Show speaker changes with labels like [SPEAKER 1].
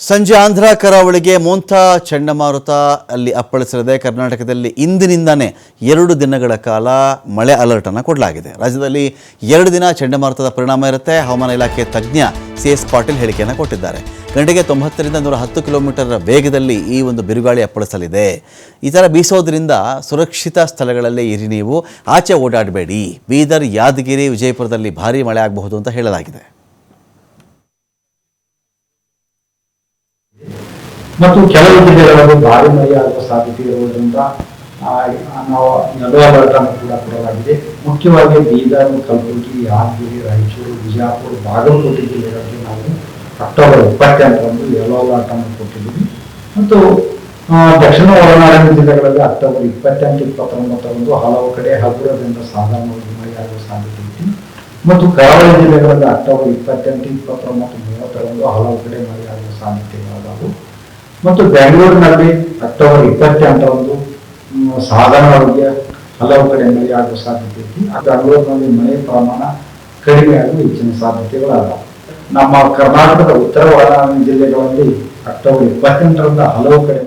[SPEAKER 1] ಸಂಜೆ ಆಂಧ್ರ, ಕರಾವಳಿಗೆ ಮೋಂಥಾ ಚಂಡಮಾರುತ ಅಲ್ಲಿ ಅಪ್ಪಳಿಸಲಿದೆ. ಕರ್ನಾಟಕದಲ್ಲಿ ಇಂದಿನಿಂದಾನೇ ಎರಡು ದಿನಗಳ ಕಾಲ ಮಳೆ ಅಲರ್ಟ್ ಅನ್ನು ಕೊಡಲಾಗಿದೆ. ರಾಜ್ಯದಲ್ಲಿ ಎರಡು ದಿನ ಚಂಡಮಾರುತದ ಪರಿಣಾಮ ಇರುತ್ತೆ. ಹವಾಮಾನ ಇಲಾಖೆ ತಜ್ಞ ಸಿ ಎಸ್ ಪಾಟೀಲ್ ಹೇಳಿಕೆಯನ್ನು ಕೊಟ್ಟಿದ್ದಾರೆ. ಗಂಟೆಗೆ ತೊಂಬತ್ತರಿಂದ ನೂರ ಹತ್ತು ಕಿಲೋಮೀಟರ್ ವೇಗದಲ್ಲಿ ಈ ಒಂದು ಬಿರುಗಾಳಿ ಅಪ್ಪಳಿಸಲಿದೆ. ಈ ಥರ ಬೀಸೋದ್ರಿಂದ ಸುರಕ್ಷಿತ ಸ್ಥಳಗಳಲ್ಲಿ ಇರಿ ನೀವು. ಆಚೆ ಓಡಾಡಬೇಡಿ. ಬೀದರ್, ಯಾದಗಿರಿ, ವಿಜಯಪುರದಲ್ಲಿ ಭಾರೀ ಮಳೆ ಆಗಬಹುದು ಅಂತ ಹೇಳಲಾಗಿದೆ.
[SPEAKER 2] ಮತ್ತು ಕೆಲವು ಜಿಲ್ಲೆಗಳಲ್ಲಿ ಭಾರಿ ಮಳೆಯಾಗುವ ಸಾಧ್ಯತೆ ಇರುವುದರಿಂದ ನಾವು ಅನ್ನು ಕೂಡ ಕೊಡಲಾಗಿದೆ. ಮುಖ್ಯವಾಗಿ ಬೀದರ್, ಕಲಬುರಗಿ, ಯಾದಗಿರಿ, ರಾಯಚೂರು ವಿಜಯಪುರ ಬಾಗಲಕೋಟೆ ಜಿಲ್ಲೆಗಳಲ್ಲಿ ನಾವು ಅಕ್ಟೋಬರ್ ಇಪ್ಪತ್ತೆಂಟರಂದು ಯೆಲ್ಲೋ ಅಲರ್ಟ್ ಅನ್ನು ಕೊಟ್ಟಿದ್ದೀವಿ. ಮತ್ತು ದಕ್ಷಿಣ ಒಳನಾಡಿನ ಜಿಲ್ಲೆಗಳಲ್ಲಿ ಅಕ್ಟೋಬರ್ ಇಪ್ಪತ್ತೆಂಟು, ಇಪ್ಪತ್ತೊಂಬತ್ತರಂದು ಹಲವು ಕಡೆ ಹಗುರದಿಂದ ಸಾಧಾರಣವಾಗಿ ಮಳೆಯಾಗುವ ಸಾಧ್ಯತೆ ಇದೆ. ಮತ್ತು ಕರಾವಳಿ ಜಿಲ್ಲೆಗಳಲ್ಲಿ ಅಕ್ಟೋಬರ್ ಇಪ್ಪತ್ತೆಂಟು, ಇಪ್ಪತ್ತೊಂಬತ್ತು, ಮೂವತ್ತರಂದು ಹಲವು ಕಡೆ ಮಳೆಯಾಗುವ ಸಾಧ್ಯತೆಗಳಾದವು ಮತ್ತು ಬೆಂಗಳೂರಿನಲ್ಲಿ ಅಕ್ಟೋಬರ್ ಇಪ್ಪತ್ತೆ ಅಂತ ಒಂದು ಸಾಧಾರಣವಾಗಿ ಹಲವು ಕಡೆ ಮಳೆಯಾಗುವ ಸಾಧ್ಯತೆ ಐತಿ ಅದು ಬೆಂಗಳೂರಿನಲ್ಲಿ ಮಳೆ ಪ್ರಮಾಣ ಕಡಿಮೆ ಆಗುವ ಹೆಚ್ಚಿನ ಸಾಧ್ಯತೆಗಳಲ್ಲ ನಮ್ಮ ಕರ್ನಾಟಕದ ಉತ್ತರ ಒಳನಾಡಿನ ಜಿಲ್ಲೆಗಳಲ್ಲಿ ಅಕ್ಟೋಬರ್ ಇಪ್ಪತ್ತೆಂಟರಿಂದ ಹಲವು ಕಡೆ